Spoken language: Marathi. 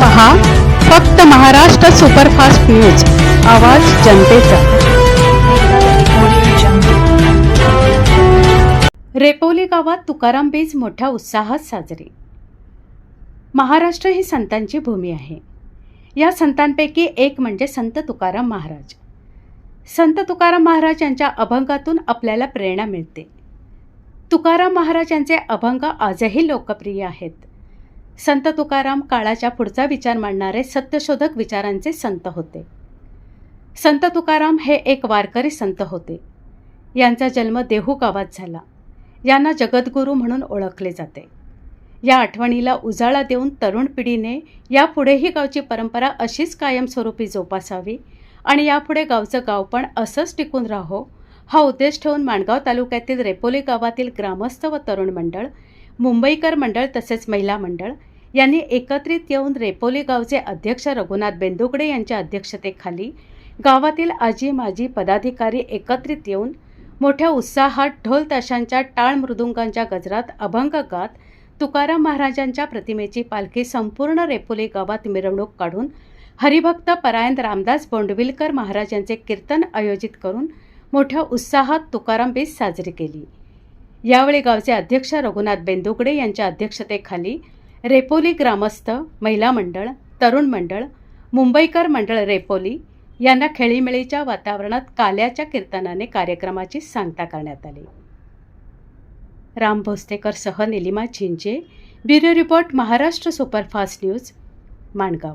पहा फक्त महाराष्ट्र सुपरफास्ट न्यूज आवाज जनतेचा. रेपोली गावात तुकाराम बीज मोठ्या उत्साहात साजरी. महाराष्ट्र ही संतांची भूमी आहे. या संतांपैकी एक म्हणजे संत तुकाराम महाराज. संत तुकाराम महाराज यांच्या अभंगातून आपल्याला प्रेरणा मिळते. तुकाराम महाराज यांचे अभंग आजही लोकप्रिय आहेत. संत तुकाराम काळाच्या पुढचा विचार मांडणारे सत्यशोधक विचारांचे संत होते. संत तुकाराम हे एक वारकरी संत होते. यांचा जन्म देहू गावात झाला. यांना जगद्गुरू म्हणून ओळखले जाते. या आठवणीला उजाळा देऊन तरुण पिढीने यापुढेही गावची परंपरा अशीच कायमस्वरूपी जोपासावी आणि यापुढे गावचं गाव पण असंच टिकून राहो हा उद्देश ठेवून माणगाव तालुक्यातील रेपोली गावातील ग्रामस्थ व तरुण मंडळ मुंबईकर मंडळ तसेच महिला मंडळ यांनी एकत्रित येऊन रेपोली गावचे अध्यक्ष रघुनाथ बेंदुगडे यांच्या अध्यक्षतेखाली गावातील आजी माजी पदाधिकारी एकत्रित येऊन मोठ्या उत्साहात ढोल ताशांच्या टाळ मृदुंगांच्या गजरात अभंग गात तुकाराम महाराजांच्या प्रतिमेची पालखी संपूर्ण रेपोली गावात मिरवणूक काढून हरिभक्त परायण रामदास बोंडविलकर महाराज यांचे कीर्तन आयोजित करून मोठ्या उत्साहात तुकाराम बीज साजरी केली. यावेळी गावचे अध्यक्ष रघुनाथ बेंदुगडे यांच्या अध्यक्षतेखाली रेपोली ग्रामस्थ महिला मंडळ तरुण मंडळ मुंबईकर मंडळ रेपोली यांना खेळीमेळीच्या वातावरणात काल्याच्या कीर्तनाने कार्यक्रमाची सांगता करण्यात आली. राम भोसतेकर सह Nilima Zinje bureau report Maharashtra superfast news Mangaon.